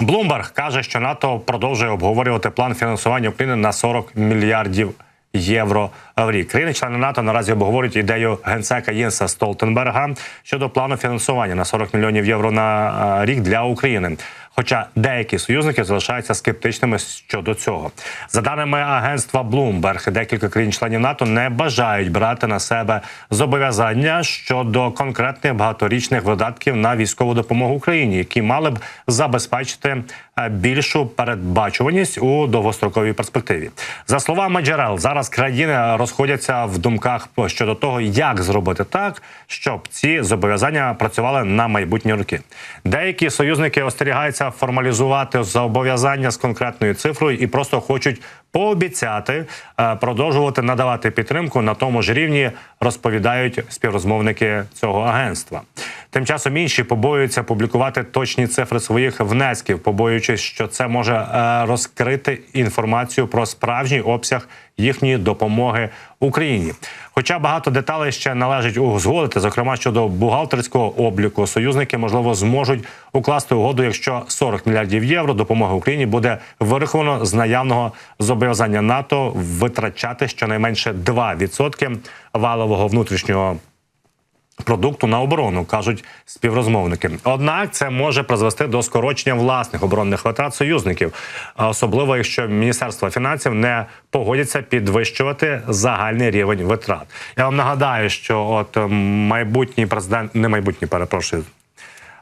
Блумберг каже, що НАТО продовжує обговорювати план фінансування України на 40 мільярдів євро в рік. Країни-члени НАТО наразі обговорюють ідею генсека Єнса Столтенберга щодо плану фінансування на 40 мільйонів євро на е, рік для України. Хоча деякі союзники залишаються скептичними щодо цього. За даними агентства Bloomberg, декілька країн-членів НАТО не бажають брати на себе зобов'язання щодо конкретних багаторічних видатків на військову допомогу Україні, які мали б забезпечити е, більшу передбачуваність у довгостроковій перспективі. За словами джерел, зараз країни розходяться в думках щодо того, як зробити так, щоб ці зобов'язання працювали на майбутні роки. Деякі союзники остерігаються формалізувати зобов'язання з конкретною цифрою і просто хочуть пообіцяти е, продовжувати надавати підтримку на тому ж рівні, розповідають співрозмовники цього агентства. Тим часом інші побоюються публікувати точні цифри своїх внесків, побоюючись, що це може е, розкрити інформацію про справжній обсяг їхньої допомоги Україні. Хоча багато деталей ще належить узгодити, зокрема щодо бухгалтерського обліку, союзники можливо зможуть укласти угоду, якщо 40 мільярдів євро допомоги Україні буде вираховано з наявного зобов'язання НАТО витрачати щонайменше 2% валового внутрішнього. Продукту на оборону кажуть співрозмовники. Однак це може призвести до скорочення власних оборонних витрат союзників, особливо якщо міністерство фінансів не погодяться підвищувати загальний рівень витрат. Я вам нагадаю, що от майбутній президент, не майбутній, перепрошую.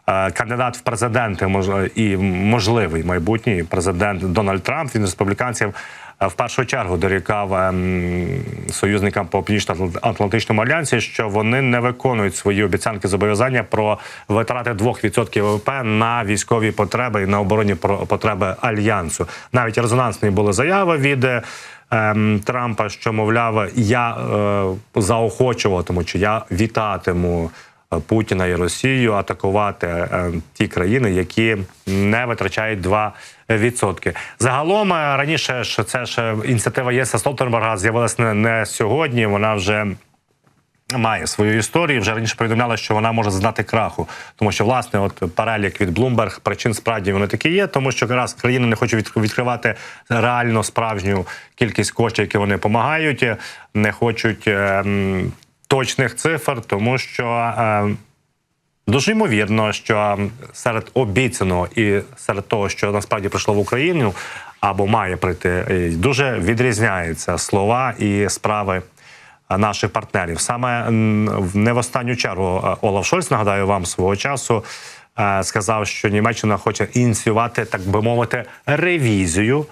Е, Кандидат в президенти і можливий майбутній президент Дональд Трамп він республіканців е, в першу чергу дорікав ем, союзникам по північно-атлантичному альянсі, що вони не виконують свої обіцянки зобов'язання про витрати 2% ВВП на військові потреби і на оборонні потреби альянсу. Навіть резонансні були заяви від. ем, Трампа, що мовляв, я е, заохочуватиму чи я вітатиму Путіна і Росію атакувати е, ті країни, які не витрачають 2%. Загалом е, раніше ж це ж ініціатива Єса Столтенберга з'явилася не, не сьогодні. Вона вже має свою історію. Вже раніше повідомляли, що вона може зазнати краху, тому що власне, от перелік від Bloomberg причин справді вони такі є, тому що якраз країни не хочуть відкривати реально справжню кількість коштів, які вони допомагають, не хочуть ем, точних цифр, тому що. ем, Дуже ймовірно, що серед обіцяного і серед того, що насправді прийшло в Україну або має прийти, е, дуже відрізняються слова і справи е, наших партнерів. Саме не в останню чергу е, Олаф Шольц, нагадаю вам свого часу. е, Сказав, що Німеччина хоче ініціювати, так би мовити, ревізію е,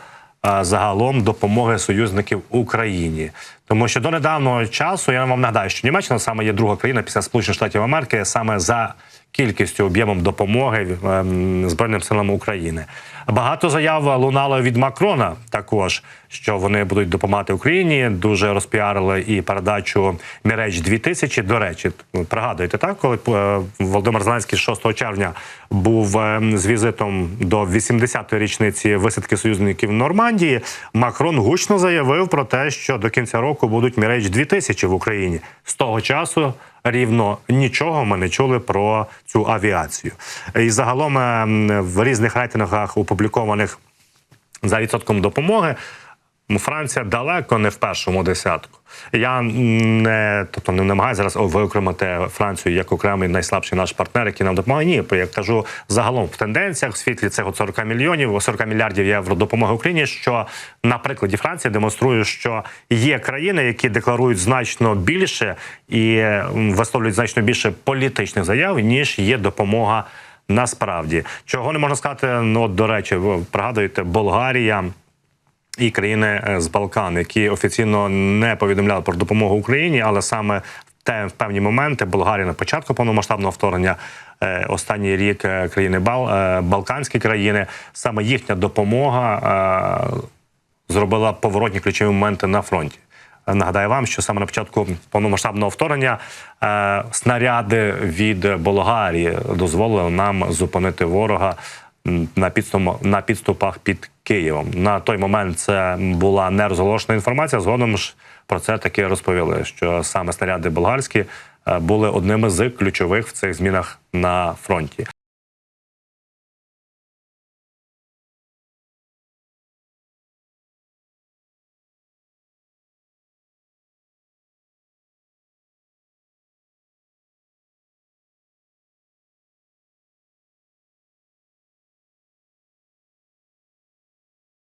загалом допомоги союзників Україні, тому що до недавнього часу я вам нагадаю, що Німеччина саме є друга країна після Сполучених Штатів Америки, саме за кількістю об'ємом допомоги ем, збройним силам України. Багато заяв лунало від Макрона також, що вони будуть допомагати Україні. Дуже розпіарили і передачу Міреч 2000 До речі, пригадуєте так, коли е, Володимир Зеленський 6 червня був ем, з візитом до 80-ї річниці висадки союзників в Нормандії. Макрон гучно заявив про те, що до кінця року будуть Міреч 2000 в Україні. З того часу рівно нічого ми не чули про цю авіацію. І загалом ем, в різних рейтингах опублікованих за відсотком допомоги. Франція далеко не в першому десятку. Я не тобто не намагаюся зараз виокремити Францію як окремий найслабший наш партнер, який нам допомагає. Ні, я кажу загалом в тенденціях в світлі цих от 40 мільйонів, 40 мільярдів євро допомоги Україні. Що на прикладі Франції демонструє, що є країни, які декларують значно більше і висловлюють значно більше політичних заяв, ніж є допомога. Насправді, чого не можна сказати, ну до речі, ви пригадуєте, Болгарія і країни е, з Балкан, які офіційно не повідомляли про допомогу Україні, але саме те в певні моменти Болгарія на початку повномасштабного вторгнення, е, останній рік е, країни Бал, Балканські країни, саме їхня допомога зробила поворотні ключові моменти на фронті. Нагадаю вам, що саме на початку повномасштабного вторгнення снаряди від Болгарії дозволили нам зупинити ворога на підступах, на підступах під Києвом. На той момент це була нерозголошена інформація. Згодом ж про це таки розповіли, що саме снаряди болгарські е, були одними з ключових в цих змінах на фронті.